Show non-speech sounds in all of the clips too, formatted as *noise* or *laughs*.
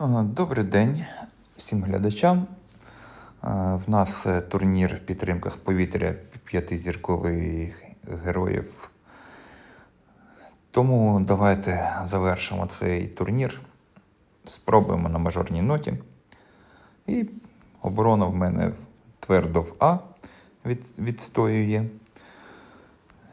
Добрий день всім глядачам. В нас е, турнір підтримка з повітря п'ятизіркових героїв. Тому давайте завершимо цей турнір. Спробуємо на мажорній ноті. І оборона в мене твердо в А від, відстоює.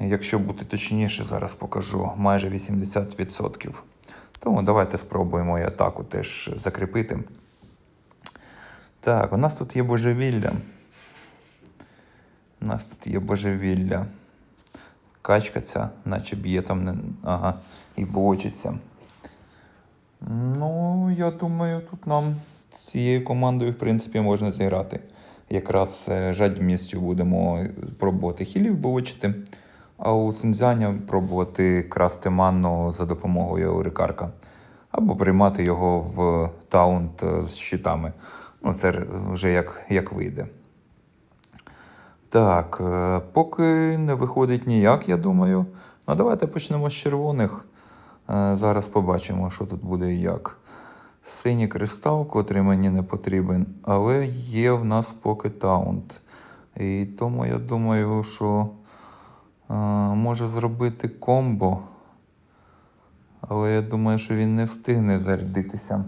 Якщо бути точніше, зараз покажу майже 80%. Тому давайте спробуємо і атаку теж закріпити. Так, у нас тут є божевілля. У нас тут є божевілля. Качка ця, наче б'є там, не... ага, і бочиться. Ну, я думаю, тут нам цією командою, в принципі, можна зіграти. Якраз е, жадібністю будемо пробувати хілів бочити, а у Сунцзяня пробувати красти манну за допомогою Аурикарка. Або приймати його в таунт з щитами. Ну, це вже як, як вийде. Так, е, поки не виходить ніяк, я думаю. Ну, давайте почнемо з червоних. Е, Зараз побачимо, що тут буде і як. Синій кристал, котрий мені не потрібен, але є в нас поки таунт. І тому я думаю, що може зробити комбо. Але я думаю, що він не встигне зарядитися.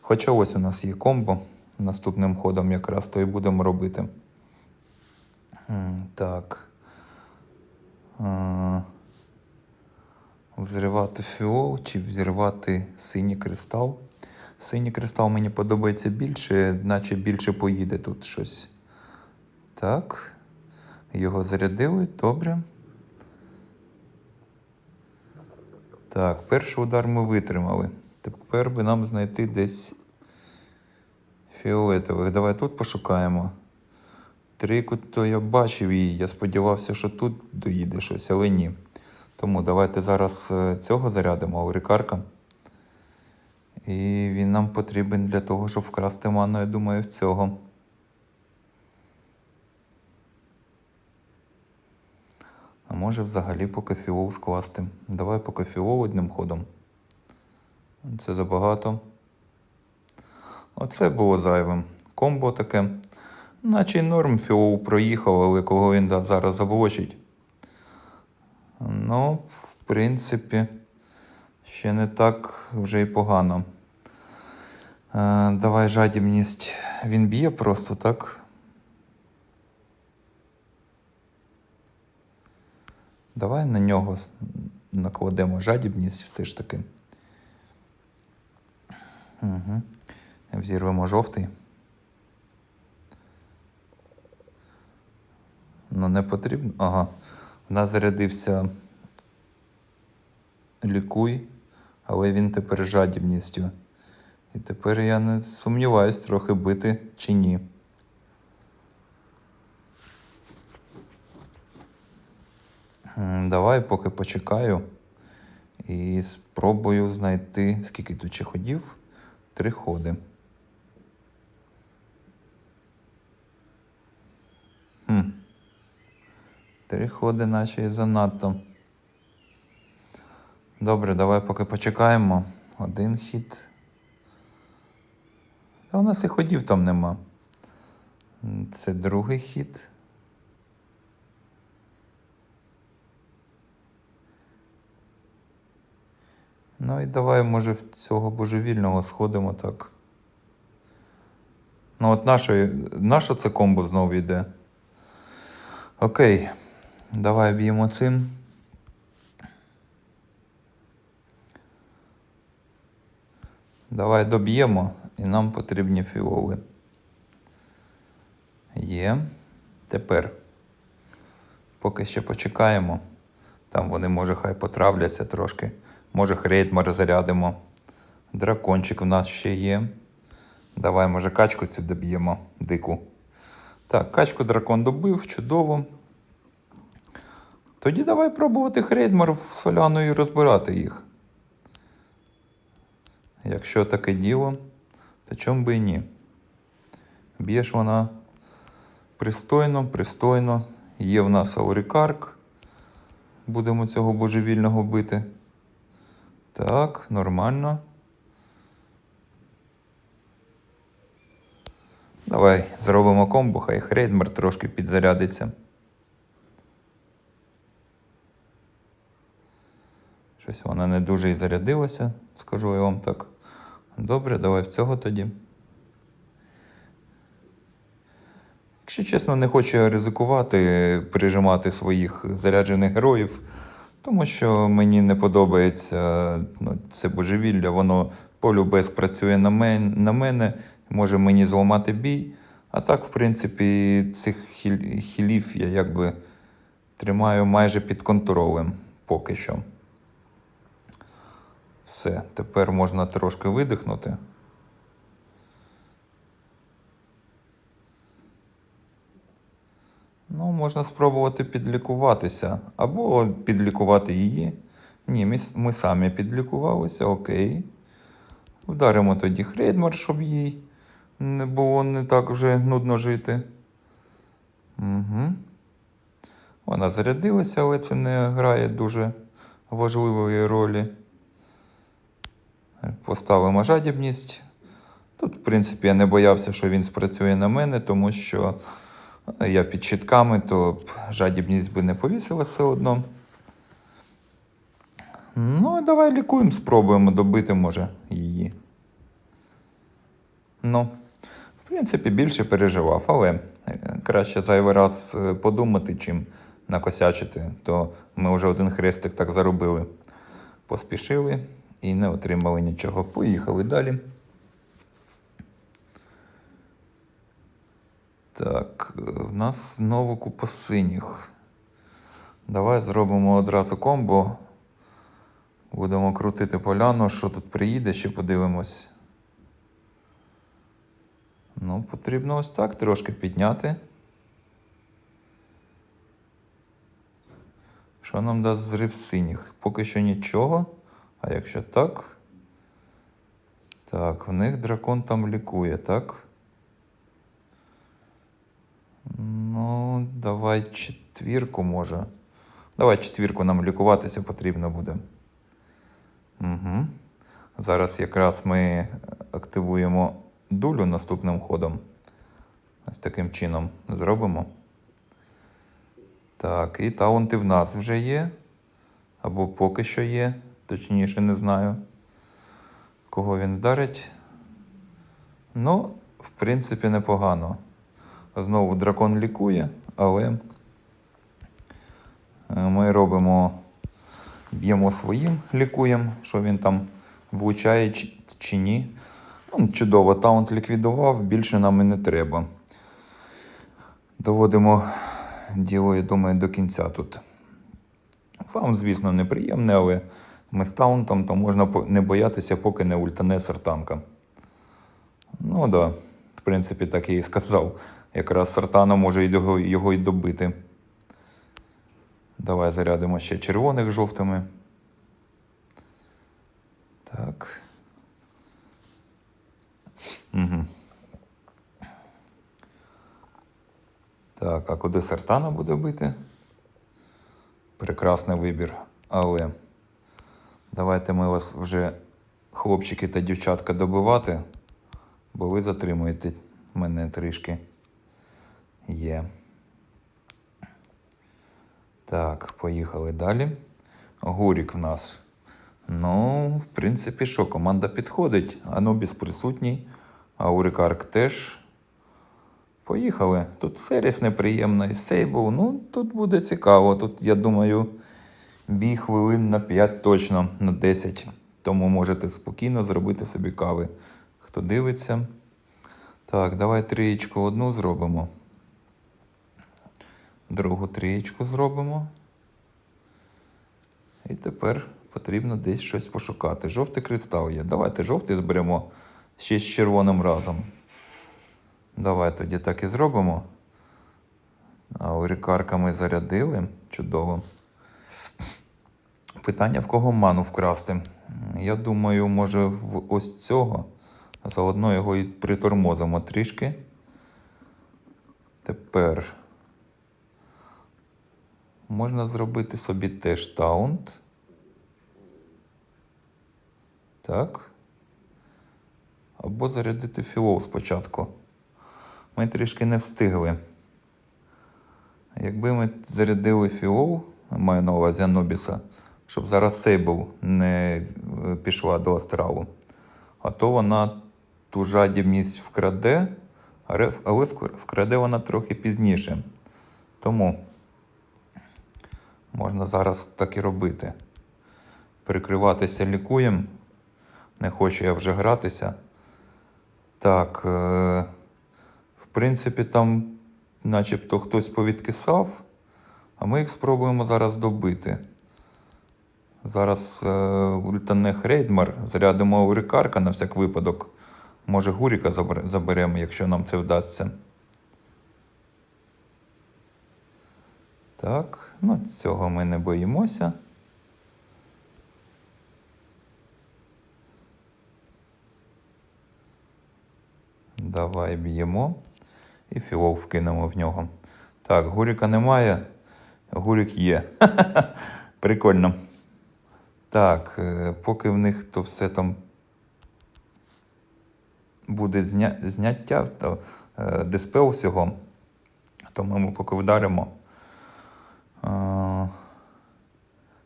Хоча ось у нас є комбо. Наступним ходом якраз то і будемо робити. Так. Взривати фіол чи взірвати синій кристал. Синій кристал мені подобається більше, наче більше поїде тут щось. Так. Його зарядили, добре. Так, перший удар ми витримали. Тепер би нам знайти десь фіолетових. Давай тут пошукаємо. Трійку то я бачив її. Я сподівався, що тут доїде щось, але ні. Тому давайте зараз е, цього зарядимо, Аурикарка. І він нам потрібен для того, щоб вкрасти ману, я думаю, в цього. Може взагалі поки фіол скласти. Давай поки фіол одним ходом. Це забагато. Оце було зайвим. Комбо таке. Наче й норм фіол проїхав, але кого він зараз заблочить. Ну, в принципі, ще не так вже й погано. Е, давай жадібність. Він б'є просто, так? Давай на нього накладемо жадібність все ж таки. Угу. Взірвемо жовтий. Ну, не потрібно. Ага. У нас зарядився лікуй, але він тепер жадібністю. І тепер я не сумніваюсь трохи бити чи ні. Давай поки почекаю і спробую знайти, скільки тут ще ходів. Три ходи. Хм. Три ходи наче і занадто. Добре, давай поки почекаємо. Один хід. Та у нас і ходів там нема. Це другий хід. Ну і давай, може, в цього божевільного сходимо так. Ну, от наше, наше це комбо знову йде. Окей. Давай б'ємо цим. Давай доб'ємо, і нам потрібні фіоли. Є. Тепер. Поки ще почекаємо. Там вони, може, хай потравляться трошки. Може, хрейтмар зарядимо. Дракончик у нас ще є. Давай, може, качку цю доб'ємо дику. Так, качку дракон добив, чудово. Тоді давай пробувати хрейдмар в соляну і розбирати їх. Якщо таке діло, то чому би і ні? Б'єш вона пристойно, пристойно. Є в нас аурикарк. Будемо цього божевільного бити. Так, нормально. Давай зробимо комбо, хай Хрейдмер трошки підзарядиться. Щось вона не дуже і зарядилася, скажу я вам так. Добре, давай в цього тоді. Якщо чесно, не хочу ризикувати, прижимати своїх заряджених героїв тому що мені не подобається ну, це божевілля, воно полюбе працює на, мен, на мене, може мені зламати бій. А так, в принципі, цих хіл- хілів я якби тримаю майже під контролем поки що. Все, тепер можна трошки видихнути. Ну, можна спробувати підлікуватися або підлікувати її. Ні, ми, самі підлікувалися, окей. Вдаримо тоді Хрейдмар, щоб їй не було не так вже нудно жити. Угу. Вона зарядилася, але це не грає дуже важливої ролі. Поставимо жадібність. Тут, в принципі, я не боявся, що він спрацює на мене, тому що я під щитками, то жадібність би не повісила все одно. Ну, давай лікуємо, спробуємо добити, може, її. Ну, в принципі, більше переживав, але е, краще зайвий раз е, подумати, чим накосячити, то ми вже один хрестик так заробили. Поспішили і не отримали нічого. Поїхали далі. Так, в нас знову купа синіх. Давай зробимо одразу комбо. Будемо крутити поляну, що тут приїде, ще подивимось. Ну, потрібно ось так трошки підняти. Що нам дасть зрив синіх? Поки що нічого. А якщо так. Так, в них дракон там лікує, так? Ну, давай четвірку може. Давай четвірку нам лікуватися потрібно буде. Угу. Зараз якраз ми активуємо дулю наступним ходом. Ось таким чином зробимо. Так, і таунти в нас вже є. Або поки що є, точніше не знаю. Кого він вдарить. Ну, в принципі, непогано. Знову дракон лікує, але е, ми робимо, б'ємо своїм, лікуємо, що він там влучає чи, чи ні. Ну, чудово, таунт ліквідував, більше нам і не треба. Доводимо діло, я думаю, до кінця тут. Вам, звісно, неприємне, але ми з таунтом, то можна не боятися, поки не ультане сартанка. Ну так, да. в принципі, так я і сказав. Якраз сартана може його, його й добити. Давай зарядимо ще червоних жовтими. Так. Угу. Так, а куди сартана буде бити? Прекрасний вибір. Але давайте ми вас вже, хлопчики та дівчатка, добивати, бо ви затримуєте мене трішки. Є. Так, поїхали далі. Гурік в нас. Ну, в принципі, що, команда підходить. Анубіс присутній, Аурикарк теж. Поїхали. Тут Серіс неприємна і Сейбл. Ну, тут буде цікаво. Тут, я думаю, бій хвилин на 5 точно, на 10. Тому можете спокійно зробити собі кави. Хто дивиться. Так, давай трієчку одну зробимо. Другу трієчку зробимо. І тепер потрібно десь щось пошукати. Жовтий кристал є. Давайте жовтий зберемо ще з червоним разом. Давай тоді так і зробимо. Аурікарка ми зарядили. Чудово. Питання, в кого ману вкрасти. Я думаю, може, в ось цього. Заодно його і притормозимо трішки. Тепер можна зробити собі теж таунт. Так. Або зарядити філов спочатку. ми трішки не встигли. Якби ми зарядили фіол, маю на увазі Анубіса, щоб зараз Сейбл не е, пішла до астралу, а то вона ту жадібність вкраде, але вкраде вона трохи пізніше. Тому можна зараз так і робити. Прикриватися лікуєм. Не хочу я вже гратися. Так, е, в принципі, там начебто хтось повідкисав, а ми їх спробуємо зараз добити. Зараз е, ультане Хрейдмар, зарядимо Урикарка на всяк випадок. Може, Гуріка заберемо, якщо нам це вдасться. Так, ну цього ми не боїмося. Давай б'ємо. І філов вкинемо в нього. Так, Гуріка немає. Гурік є. *laughs* Прикольно. Так, е, поки в них то все там буде зня... зняття, то е, диспел всього, то ми поки вдаримо.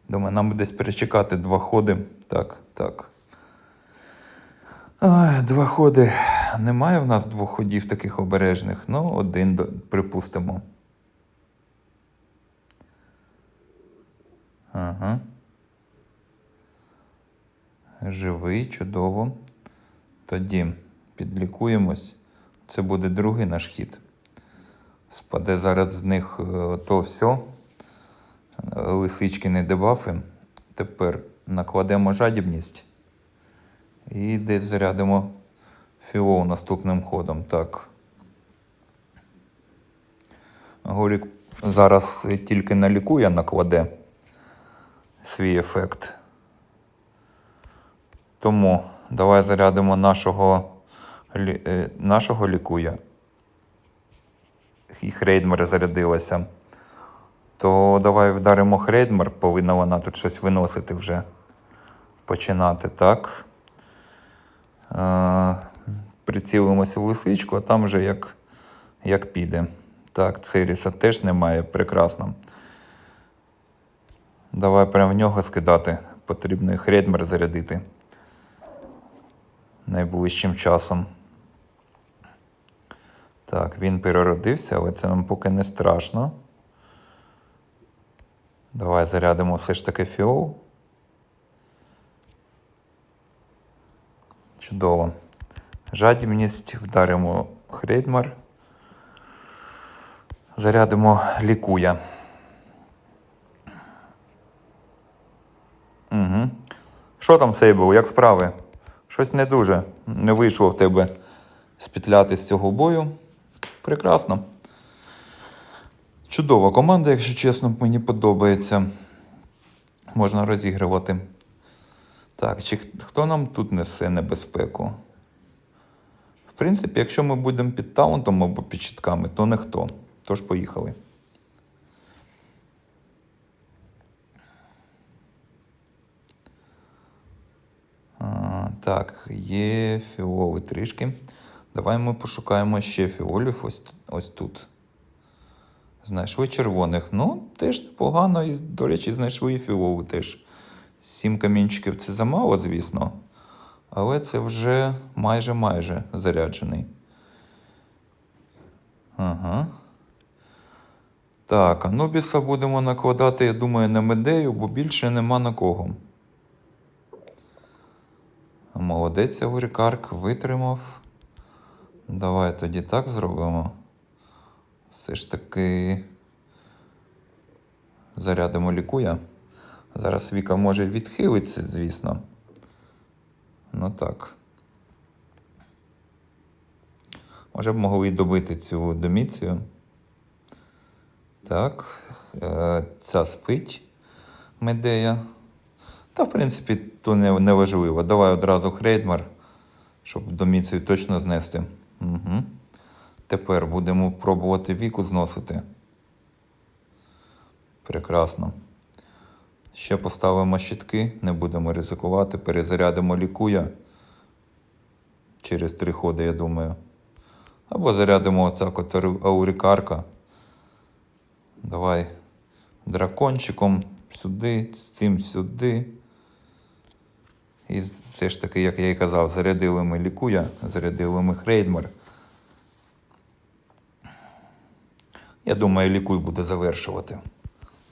Думаю, нам десь перечекати два ходи. Так, так. Два ходи. Немає в нас двох ходів таких обережних. Ну, один, припустимо. Ага. Живий, чудово. Тоді підлікуємось. Це буде другий наш хід. Спаде зараз з них е, то все. Лисички не дебафи. Тепер накладемо жадібність. І десь зарядимо філоу наступним ходом. Так. Горік зараз тільки налікує, накладе свій ефект. Тому давай зарядимо нашого, е, нашого лікуя. І Хрейдмер зарядилася. То давай вдаримо Хрейдмер, повинна вона тут щось виносити вже. Починати, так. Е, прицілимося в лисичку, а там вже як, як піде. Так, Циріса теж немає, прекрасно. Давай прямо в нього скидати. Потрібно і Хредмер зарядити найближчим часом. Так, він переродився, але це нам поки не страшно. Давай зарядимо все ж таки фіол. Чудово. Жадібність вдаримо Хрейдмар. Зарядимо лікуя. Угу. Що там, Сейбл, як справи? Щось не дуже. Не вийшло в тебе спітляти з цього бою. Прекрасно. Чудова команда, якщо чесно, мені подобається. Можна розігрувати. Так, чи хто нам тут несе небезпеку? В принципі, якщо ми будемо під таунтом або під щитками, то ніхто. Тож поїхали. А, так, є фіоли трішки. Давай ми пошукаємо ще фіолів ось, ось тут. Знайшли червоних. Ну, теж непогано. І, до речі, знайшли і фіолу теж. Сім камінчиків це замало, звісно. Але це вже майже майже заряджений. Ага. Так, Анубіса будемо накладати, я думаю, на медею, бо більше нема на кого. Молодець, Аврікарк витримав. Давай тоді так зробимо. Все ж таки зарядимо лікуя. Зараз Віка може відхилитися, звісно. Ну так. Може б могли добити цю доміцію. Так. Е, ця спить Медея. Та, в принципі, то не, не важливо. Давай одразу Хрейдмар, щоб доміцію точно знести. Угу. Тепер будемо пробувати віку зносити. Прекрасно. Ще поставимо щитки, не будемо ризикувати, перезарядимо лікуя. Через три ходи, я думаю. Або зарядимо оця аурикарка. Давай дракончиком сюди, з цим сюди. І все ж таки, як я і казав, зарядили ми лікуя, зарядили ми Хрейдмар. Я думаю, лікуй буде завершувати.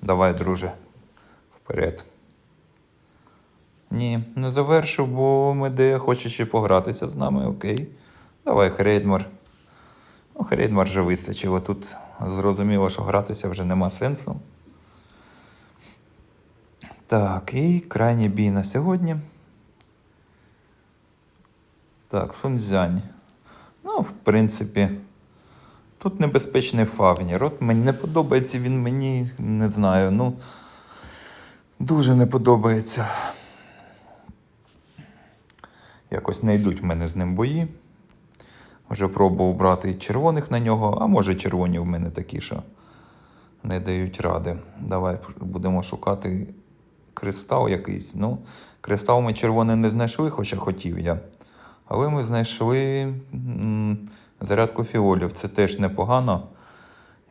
Давай, друже, вперед. Ні, не завершив, бо Медея хоче ще погратися з нами, окей. Давай, Хрейдмар. Ну, Хрейдмар вже вистачило. Тут зрозуміло, що гратися вже нема сенсу. Так, і крайній бій на сьогодні. Так, Сунцзянь. Ну, в принципі, тут небезпечний Фавнір. От мені не подобається він мені, не знаю, ну. Дуже не подобається. Якось не йдуть в мене з ним бої. Вже пробував брати червоних на нього, а може червоні в мене такі, що не дають ради. Давай будемо шукати кристал якийсь. Ну, кристал ми червоний не знайшли, хоча хотів я. Але ми знайшли зарядку фіолів. Це теж непогано.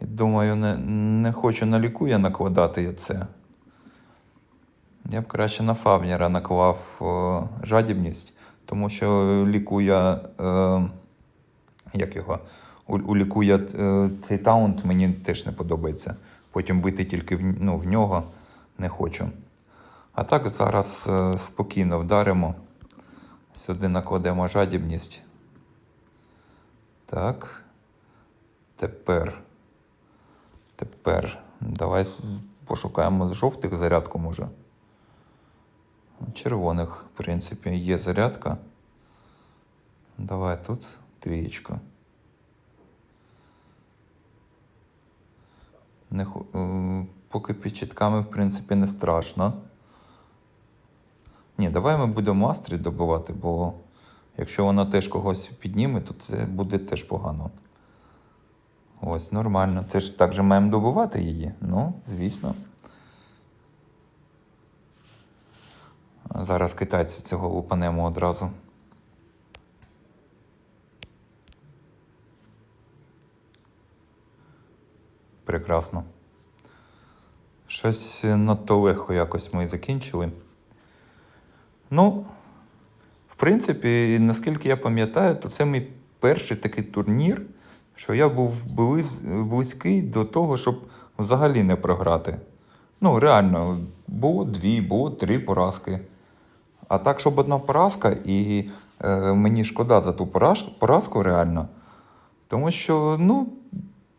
Думаю, не, не хочу на лікуя накладати я це. Я б краще на Фавнера наклав е, жадібність, тому що лікуя. Е, як його? У, у лікуя е, цей таунт мені теж не подобається. Потім бити тільки в, ну, в нього не хочу. А так зараз е, спокійно вдаримо. Сюди накладемо жадібність. Так. Тепер. Тепер. Давай пошукаємо жовтих зарядку, може. Червоних, в принципі, є зарядка. Давай тут трієчка. Не, е, поки під чітками, в принципі, не страшно. Ні, давай ми будемо мастрі добивати, бо якщо вона теж когось підніме, то це буде теж погано. Ось, нормально. Це ж так же маємо добивати її. Ну, звісно. Зараз китайці цього лупанемо одразу. Прекрасно. Щось надто легко якось ми закінчили. Ну, в принципі, наскільки я пам'ятаю, то це мій перший такий турнір, що я був близ- близький до того, щоб взагалі не програти. Ну, реально, було дві, було три поразки. А так, щоб одна поразка, і е, мені шкода за ту поразку реально. Тому що, ну,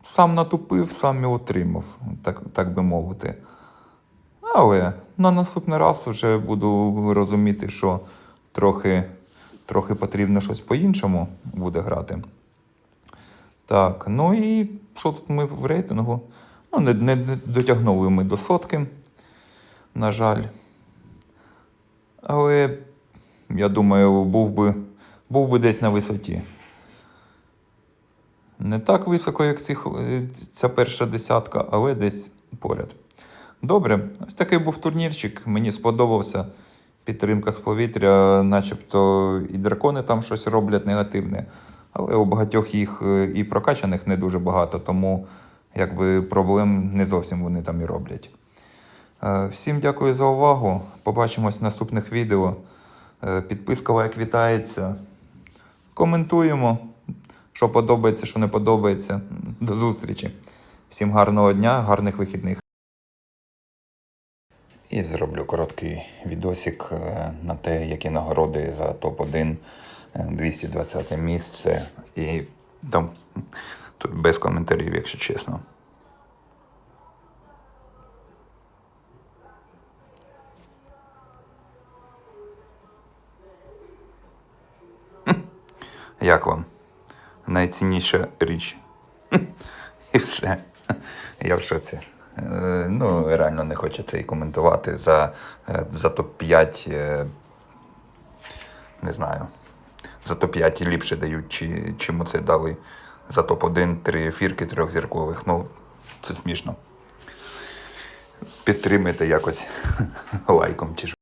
сам натупив, сам і отримав, так, так би мовити. Але на наступний раз вже буду розуміти, що трохи, трохи потрібно щось по-іншому буде грати. Так, ну і що тут ми в рейтингу? Ну, не, не, дотягнули ми до сотки, на жаль. Але я думаю, був би, був би десь на висоті. Не так високо, як ці, е, ця перша десятка, але десь поряд. Добре, ось такий був турнірчик. Мені сподобався. Підтримка з повітря, начебто і дракони там щось роблять негативне. Але у багатьох їх е, і прокачаних не дуже багато, тому якби проблем не зовсім вони там і роблять. Е, Всім дякую за увагу. Побачимось в наступних відео. Е, Підписка лайк вітається. Коментуємо, що подобається, що не подобається. До зустрічі. Всім гарного дня, гарних вихідних. І зроблю короткий відосик е, на те, які нагороди за топ-1 е, 220 місце. І там тут без коментарів, якщо чесно. Як вам? Найцінніша річ. *laughs* І все. Я в шоці. Е, Ну, реально не хочеться і коментувати. За, е, за топ-5, е, не знаю. За топ-5 ліпше дають, чи, чим оце дали за топ-1 три фірки трьохзіркових. Ну, це смішно. Підтримайте якось *laughs* лайком чи.